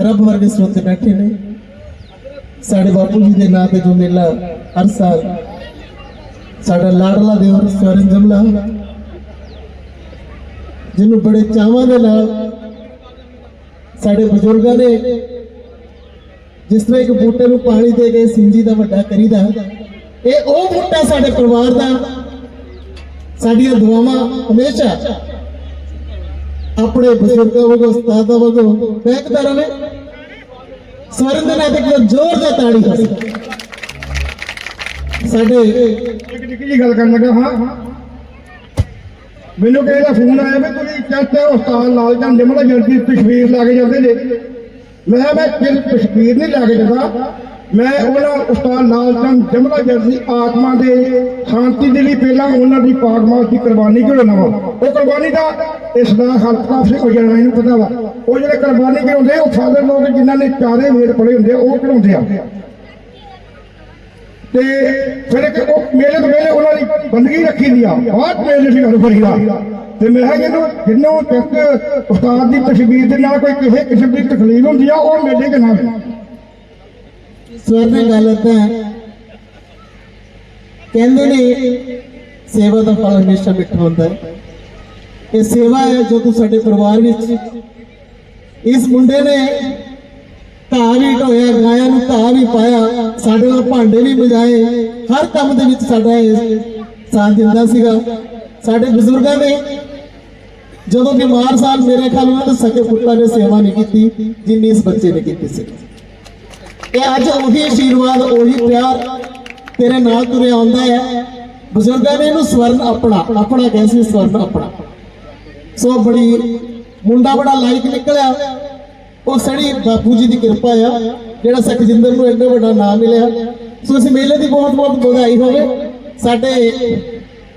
ਰੱਬ ਵਰਗੇ ਸਰੋਤੇ ਬੈਠੇ ਨੇ। ਸਾਡੇ ਬਾਪੂ ਜੀ ਦੇ ਨਾਂ ਤੇ ਜੋ ਮੇਲਾ ਹਰ ਸਾਲ ਸਾਡਾ ਲਾਡਲਾ ਦਿਓਰ ਸਵਰਨ ਜਮਲਾ ਜਿਹਨੂੰ ਬੜੇ ਚਾਵਾਂ ਦੇ ਨਾਲ ਸਾਡੇ ਬਜ਼ੁਰਗਾਂ ਨੇ ਜਿਸ ਤਰ੍ਹਾਂ ਇੱਕ ਬੂਟੇ ਨੂੰ ਪਾਣੀ ਦੇ ਕੇ ਸਿੰਜੀ ਦਾ ਵੱਡਾ ਕਰੀਦਾ ਇਹ ਉਹ ਬੂਟਾ ਸਾਡੇ ਪਰਿਵਾਰ ਦਾ, ਸਾਡੀਆਂ ਦੁਆਵਾਂ ਹਮੇਸ਼ਾ ਆਪਣੇ ਬਜ਼ੁਰਗਾਂ ਵਾਂਗੂ, ਉਸਤਾਦਾਂ ਵਾਂਗੂ ਬੈਕਦਾ ਰਹੇ ਸਵਰਨ ਦੇ ਨਾਲ ਜ਼ੋਰ ਦਾ ਤਾੜੀ ਹੋ ਸਾਡੇ ਇੱਕ ਨਿੱਕੀ ਜੀ ਗੱਲ ਕਰਨ ਲੱਗਾ ਹਾਂ। ਮੈਨੂੰ ਕਿਸੇ ਦਾ ਫੋਨ ਆਇਆ ਵੀ ਤੁਸੀਂ ਚਾਚਾ ਉਸਤਾਦ ਲਾਲ ਚੰਦ ਜਮਲਾ ਜਲਦੀ ਤਸਵੀਰ ਲਾ ਕੇ ਜਾਂਦੇ ਨੇ। ਮੈਂ ਕਿਹਾ ਮੈਂ ਕਿਸ ਤਸਵੀਰ ਨਹੀਂ ਲਾ ਕੇ ਜਾਂਦਾ। ਮੈਂ ਉਹਨਾਂ ਉਸਤਾਦ ਲਾਲ ਚੰਦ ਜਮਲਾ ਜਲਦੀ ਆਤਮਾ ਦੇ ਸ਼ਾਂਤੀ ਦੇ ਲਈ ਪਹਿਲਾਂ ਉਹਨਾਂ ਦੀ ਪਾਕ ਮਾਸ ਦੀ ਕੁਰਬਾਨੀ ਕਰਾਉਣਾ ਵਾ ਉਹ ਕੁਰਬਾਨੀ ਦਾ ਇਸ ਦਾ ਹਲਕਾ ਸਿੰਘ ਹੋ ਜਾਣਾ ਪਤਾ ਵਾ। ਉਹ ਜਿਹੜੇ ਕੁਰਬਾਨੀ ਕਰਾਉਂਦੇ ਉਹ ਫਾਦਰ ਲੋਕ ਜਿਨ੍ਹਾਂ ਨੇ ਚਾਰੇ ਵੇੜ ਪੜੇ ਹੁੰਦੇ ਉਹ ਕਰਾਉਂਦੇ ਆ। ਤੇ ਫਿਰ ਇੱਕ ਉਹ ਮੇਲੇ ਤੋਂ ਮੇਲੇ ਉਹਨਾਂ ਦੀ ਬੰਦਗੀ ਰੱਖੀ ਦੀ ਆ। ਬਹੁਤ ਮੇਲੇ ਸੀ ਹਰ ਫਰੀਦਾ ਤੇ ਮੈਂ ਕਿਹਾ ਜਿਹਨੂੰ ਜਿਹਨੂੰ ਤੱਕ ਉਸਤਾਦ ਦੀ ਤਸ਼ਬੀਰ ਦੇ ਨਾਲ ਕੋਈ ਕਿਸੇ ਕਿਸਮ ਦੀ ਤਕਲੀਫ ਹੁੰਦੀ ਆ, ਉਹ ਮੇਲੇ ਦੇ ਨਾਲ। ਸਵਰਨ ਗੱਲ ਤਾਂ ਕਹਿੰਦੇ ਨੇ, ਸੇਵਾ ਦਾ ਫਲ ਹਮੇਸ਼ਾ ਮਿੱਠਾ ਹੁੰਦਾ ਹੈ। ਇਹ ਸੇਵਾ ਹੈ ਜੋ ਤੂੰ ਸਾਡੇ ਪਰਿਵਾਰ ਵਿੱਚ ਇਸ ਮੁੰਡੇ ਨੇ ਧਾ ਵੀ ਢੋਇਆ, ਗਾਇਆ ਨੂੰ ਧਾ ਵੀ ਪਾਇਆ, ਸਾਡੇ ਨਾਲ ਭਾਂਡੇ ਵੀ ਮਜਾਏ, ਹਰ ਕੰਮ ਦੇ ਵਿੱਚ ਸਾਡਾ ਇਹ ਸਾਥ ਦਿੰਦਾ ਸੀਗਾ। ਸਾਡੇ ਬਜ਼ੁਰਗਾਂ ਨੇ ਜਦੋਂ ਬਿਮਾਰ ਸਾਲ ਮੇਰੇ ਖਿਆਲ ਉਹਨਾਂ ਦੇ ਸਕੇ ਪੁੱਤਾਂ ਨੇ ਸੇਵਾ ਨਹੀਂ ਕੀਤੀ, ਜਿੰਨੀ ਇਸ ਬੱਚੇ ਨੇ ਕੀਤੀ ਸੀ। ਇਹ ਅੱਜ ਉਹੀ ਆਸ਼ੀਰਵਾਦ ਉਹੀ ਪਿਆਰ ਤੇਰੇ ਨਾਲ ਤੁਰੇ ਆਉਂਦਾ ਹੈ। ਬਜ਼ੁਰਗਾਂ ਨੇ ਇਹਨੂੰ ਸਵਰਨ ਆਪਣਾ ਆਪਣਾ ਕਹਿ ਸੀ, ਸਵਰਨ ਆਪਣਾ। ਸੋ ਬੜੀ ਮੁੰਡਾ ਬੜਾ ਲਾਇਕ ਨਿਕਲਿਆ। ਉਹ ਸੜੀ ਬਾਪੂ ਜੀ ਦੀ ਕਿਰਪਾ ਆ, ਜਿਹੜਾ ਸਖਜਿੰਦਰ ਨੂੰ ਇੰਨਾ ਵੱਡਾ ਨਾਮ ਮਿਲਿਆ। ਸੋ ਇਸ ਮੇਲੇ ਦੀ ਬਹੁਤ ਬਹੁਤ ਵਧਾਈ ਹੋਵੇ। ਸਾਡੇ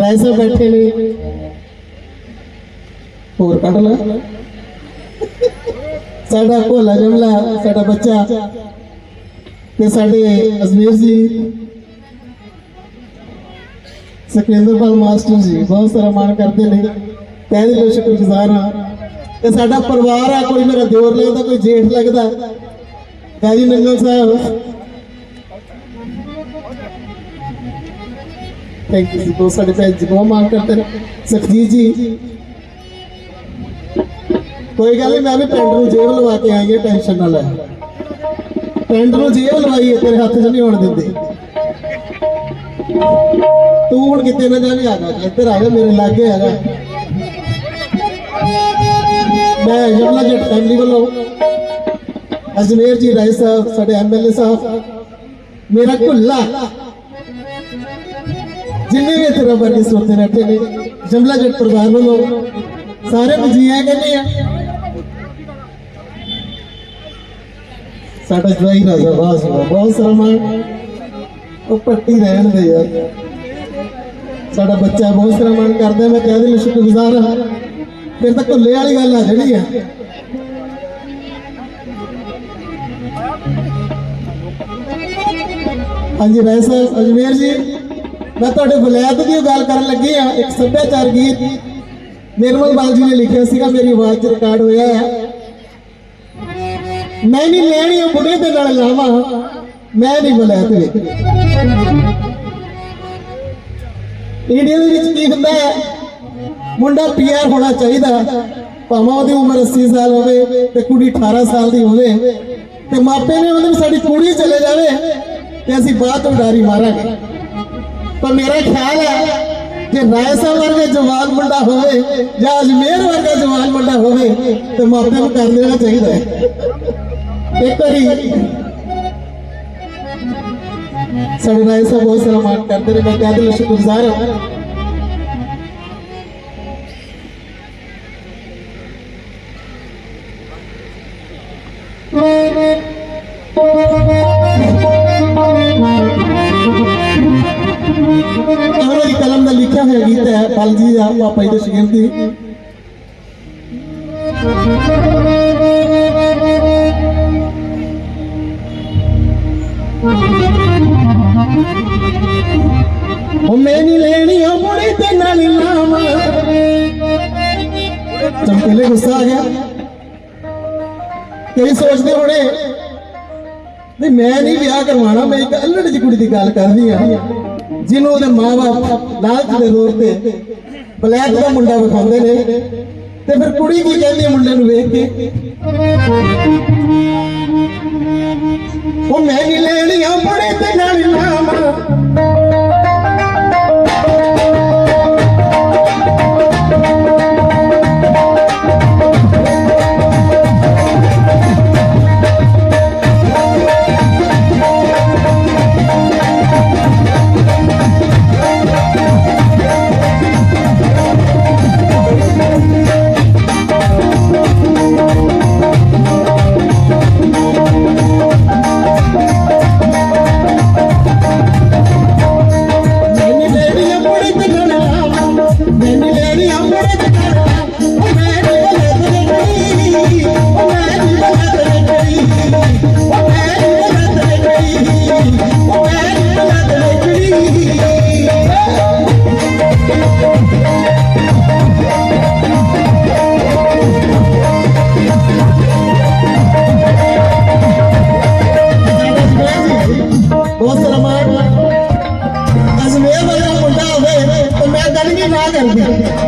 ਰਾਏ ਸਾਹਿਬ ਬੈਠੇ ਨੇ। ਹੋਰ ਕੱਢ ਲੈ। ਸਾਡਾ ਭੋਲਾ ਜਮਲਾ, ਸਾਡਾ ਬੱਚਾ ਤੇ ਸਾਡੇ ਅਜ਼ਮੀਰ ਜੀ। ਸਖਿੰਦਰਪਾਲ ਮਾਸਟਰ ਜੀ, ਬਹੁਤ ਸਾਰਾ ਮਾਣ ਕਰਦੇ ਨੇ। ਕਹਿੰਦੇ ਲੋ ਸ਼ੁਕਰਗੁਜ਼ਾਰ ਹਾਂ। ਤੇ ਸਾਡਾ ਪਰਿਵਾਰ ਆ, ਕੋਈ ਮੇਰਾ ਦਿਓਰ ਲੱਗਦਾ ਕੋਈ ਜੇਠ ਲੱਗਦਾ। ਗਾਜੀ ਨੰਗਲ ਸਾਹਿਬ। ਥੈਂਕ ਯੂ ਬਹੁਤ ਸਾਡੇ ਭੈਣ ਜੀ, ਬਹੁਤ ਮਾਣ ਕਰਦੇ ਨੇ। ਸਖਜੀਤ ਜੀ। ਕੋਈ ਗੱਲ ਨਹੀਂ, ਮੈਂ ਵੀ ਪਿੰਡ ਨੂੰ ਜੇਬ ਲਵਾ ਕੇ ਆਈ ਹਾਂ, ਟੈਨਸ਼ਨ ਨਾ ਲੈ। ਪਿੰਡ ਨੂੰ ਜੇਬ ਲਵਾਈ ਤੇਰੇ ਹੱਥ 'ਚ ਨਹੀਂ ਹੋਣ ਦਿੰਦੇ। ਤੂੰ ਹੁਣ ਕਿਤੇ ਨਾ ਵੀ ਆ ਜਾ, ਇੱਧਰ ਆ ਜਾ, ਮੇਰੇ ਲਾਗੇ ਆ ਜਾ। ਮੈਂ ਯਮਲਾ ਜੱਟ ਫੈਮਿਲੀ ਵੱਲੋਂ ਅਜਮੇਰ ਜੀ ਰਾਏ ਸਾਹਿਬ ਸਾਡੇ ਐਮਐਲਏ ਸਾਹਿਬ ਮੇਰਾ ਕੁੱਲਾ ਜਿੰਨੇ ਵੀ ਤੇਰਾ ਵਰਗੇ ਸੋਤੇ ਬੈਠੇ ਨੇ ਜਮਲਾ ਜੱਟ ਪਰਿਵਾਰ ਵੱਲੋਂ ਸਾਰੇ ਮਜੀਆਂ ਕਹਿੰਦੇ ਆ ਸਾਡਾ ਜਵਾਈ ਰਾਜਾ ਬਾਸ ਬਹੁਤ ਸਾਰਾ ਮਾਣ ਉਹ ਪੱਟੀ ਰਹਿਣ ਦੇ ਯਾਰ ਸਾਡਾ ਬੱਚਾ ਬਹੁਤ ਸਾਰਾ ਮਾਣ ਕਰਦਾ ਮੈਂ ਕਹਿ ਦੇ ਲਈ ਸ਼ੁਕਰਗੁਜ਼ਾਰ ਹਾਂ ਫਿਰ ਤਾਂ ਘੁੱਲੇ ਵਾਲੀ ਗੱਲ ਆ, ਜਿਹੜੀ ਆ। ਹਾਂਜੀ ਰਾਏ ਸਾਹਿਬ, ਅਜਮੇਰ ਜੀ, ਮੈਂ ਤੁਹਾਡੇ ਵਲੈਤ ਦੀ ਗੱਲ ਕਰਨ ਲੱਗੀ ਆ, ਇੱਕ ਸੱਭਿਆਚਾਰ ਗੀਤ। ਨਿਰਮਲ ਬਾਲ ਜੀ ਨੇ ਲਿਖਿਆ ਸੀਗਾ, ਮੇਰੀ ਆਵਾਜ਼ 'ਚ ਰਿਕਾਰਡ ਹੋਇਆ ਹੈ ਮੈਂ ਨਹੀਂ ਲੈਣੀ, ਉਹ ਬੁੱਢੇ ਦੇ ਨਾਲ ਲਾਵਾਂ। ਮੈਂ ਨਹੀਂ ਵਿਲਾਇਤ ਵਿੱਚ ਇੰਡੀਆ ਦੇ ਵਿੱਚ ਕੀ ਹੁੰਦਾ ਹੈ ਮੁੰਡਾ ਪੀਆਰ ਹੋਣਾ ਚਾਹੀਦਾ। ਭਾਵੇਂ ਉਹਦੀ ਉਮਰ 80 ਸਾਲ ਹੋਵੇ ਤੇ ਕੁੜੀ 18 ਸਾਲ ਦੀ ਹੋਵੇ ਤੇ ਮਾਪੇ ਨੇ ਉਹਨੂੰ ਸਾਡੀ ਕੁੜੀ ਚਲੇ ਜਾਵੇ ਤੇ ਅਸੀਂ ਬਾਅਦ ਤੋਂ ਮਾਰਾਂਗੇ। ਪਰ ਮੇਰਾ ਖਿਆਲ ਹੈ ਜੇ ਰਾਏ ਸਾਹਿਬ ਵਰਗਾ ਜਵਾਨ ਮੁੰਡਾ ਹੋਵੇ ਜਾਂ ਅਜਮੇਰ ਵਰਗਾ ਜਵਾਨ ਮੁੰਡਾ ਹੋਵੇ ਤੇ ਮਾਪੇ ਨੂੰ ਕਰ ਦੇਣਾ ਚਾਹੀਦਾ ਹੈ। ਇੱਕ ਵਾਰੀ ਸਾਡੇ ਰਾਏ ਸਾਹਿਬ ਬਹੁਤ ਸਾਰਾ ਮਾਣ ਕਰਦੇ ਨੇ। ਮੈਂ ਕਹਿੰਦੇ ਲਈ ਸ਼ੁਕਰਗੁਜ਼ਾਰ ਹਾਂ। ਉਹਨਾਂ ਦੀ ਕਲਮ ਦਾ ਲਿਖਿਆ ਹੋਇਆ ਗੀਤ ਹੈ ਪਲ ਜੀ ਆ ਪਾਪਾ ਜੀ ਦੇ ਸ਼ਗਿਰਦੀ ਉਹ ਮੈਂ ਲੈਣੀ ਉਹ ਮੁੜੀ ਤੇ ਨਾਲ ਲਾਵਾਂ ਚਮਕੀਲੇ ਗੁੱਸਾ ਆ ਗਿਆ। ਕਈ ਸੋਚਦੇ ਹੋਣੇ। ਨਹੀਂ, ਮੈਂ ਨਹੀਂ ਵਿਆਹ ਕਰਵਾਣਾ ਮੈਂ ਇੱਕ ਅਲੜ ਜੀ ਕੁੜੀ ਦੀ ਗੱਲ ਕਰਦੀ ਆ। ਜਿਹਨੂੰ ਉਹਦੇ ਮਾਪੇ ਲਾਲਚ ਦੇ ਰੋਰ ਤੇ ਬਲੈਕ ਦਾ ਮੁੰਡਾ ਵਿਖਾਉਂਦੇ ਨੇ। ਤੇ ਫਿਰ ਕੁੜੀ ਕੀ ਕਹਿੰਦੀ ਮੁੰਡੇ ਨੂੰ ਵੇਖ ਕੇ? ਉਹ ਮੈਂ ਨਹੀਂ ਲੈਣੀ ਆਪਣੇ ਤੇ ਨਾਲ ਨਾਮ ಬೇಕಾಗಲ್ಲ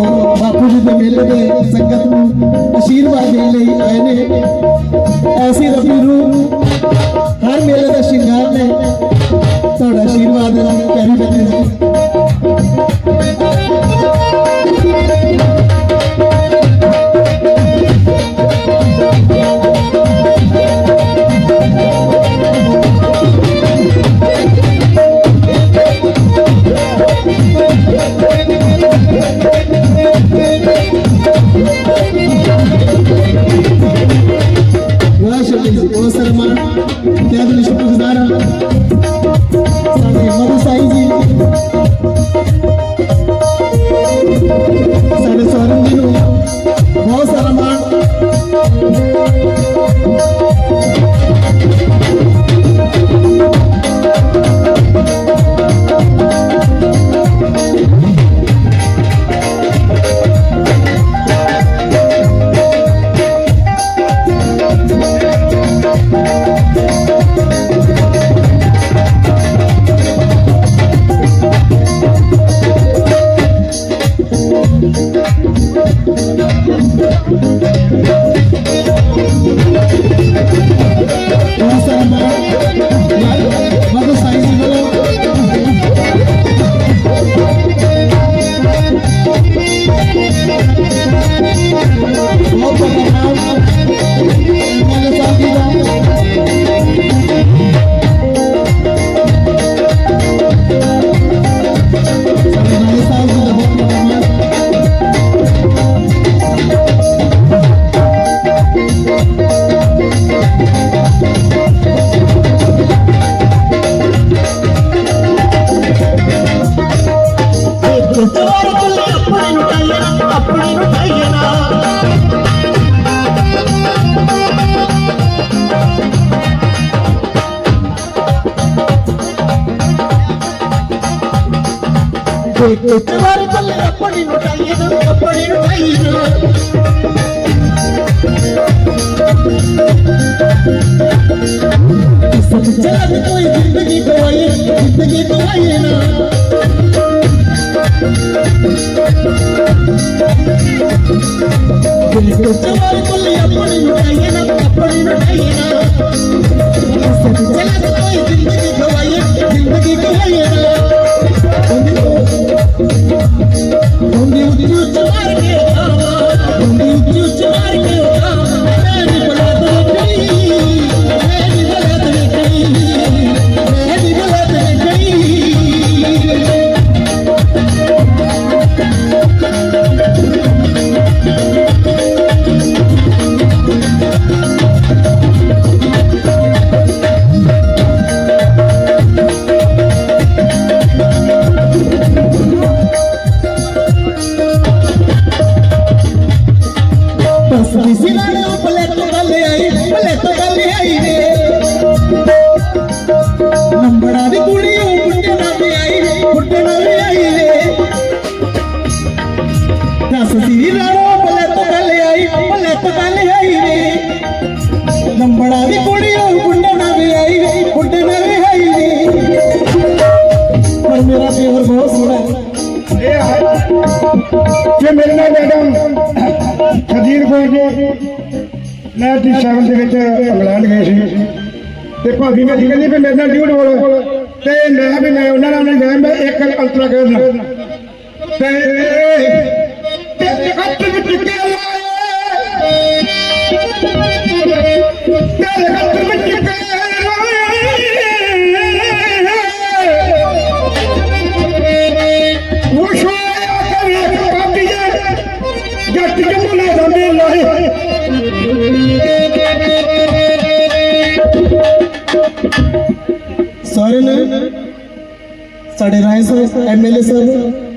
ਰੂਹਾਂ ਬਾਪੂ ਜੀ ਦੇ ਮੇਲੇ ਦੇ ਸੰਗਤ ਨੂੰ ਅਸ਼ੀਰਵਾਦ ਦੇਣ ਲਈ ਆਏ ਨੇ। ਐਸੀ ਰੱਬੀ ਰੂਹ ਹਰ ਮੇਲੇ ਦਾ ਸ਼ਿੰਗਾਰ ਨੇ ਤੁਹਾਡਾ ਆਸ਼ੀਰਵਾਦ ਕਰੀ ਬੱਚੇ ਵਾਹ ਸ਼ਕਲ ਜੀ ਬਹੁਤ ਸਰਮਾਨ ਤੇ ਅਗਲੀ ਸ਼ੁਕਰਗੁਜ਼ਾਰ ਹਾਂ ਸਾਡੇ ਦੁਆਰ ਕੁੱਲੇ ਆਪਣੇ ਨੂੰ ਟਾਈਏ ਨਾ ਆਪਣੇ ਨੂੰ ਟਾਈਏ ਨਾ ਜਦ ਕੋਈ ਜ਼ਿੰਦਗੀ ਗਵਾਏ ਜ਼ਿੰਦਗੀ ਗਵਾਏ ਨਾ ਜਵਾਰ ਕੁੱਲੇ ਆਪਣੇ ਨੂੰ ਟਾਈਏ ਨਾ ਆਪਣੇ ਨੂੰ ਟਾਈਏ ਨਾ ਜਦ ਕੋਈ ਜ਼ਿੰਦਗੀ ਗਵਾਏ ਜ਼ਿੰਦਗੀ ਗਵਾਏ ਨਾ ਹੁੰਦੀ ਉੱਚੀ ਉੱਚੀ ਮਾਰ ਕੇ ਮੇਰੇ ਨਾਲ ਮੈਡਮ ਖਦੀਰ ਕੌਰ ਜੀ 97 ਦੇ ਵਿੱਚ ਇੰਗਲੈਂਡ ਗਏ ਸੀ। ਤੇ ਭਾਬੀ ਮੇਰੀ ਕਹਿੰਦੀ ਵੀ ਮੇਰੇ ਨਾਲ ਡਿਊਟ ਬੋਲ। ਤੇ ਮੈਂ ਵੀ ਮੈਂ ਉਹਨਾਂ ਨਾਲ ਨਹੀਂ ਗਿਆ ਮੈਂ ਇੱਕ ਅਲਟਰਾ ਕਰਨਾ ਤੇ ਤੇ ਹੱਥ ਵਿੱਚ ਕੇ ਲਾਏ? ਤੇ ਹੱਥ ਸਾਡੇ ਰਾਏ ਐਮਐਲਏ ਸਾਹਿਬ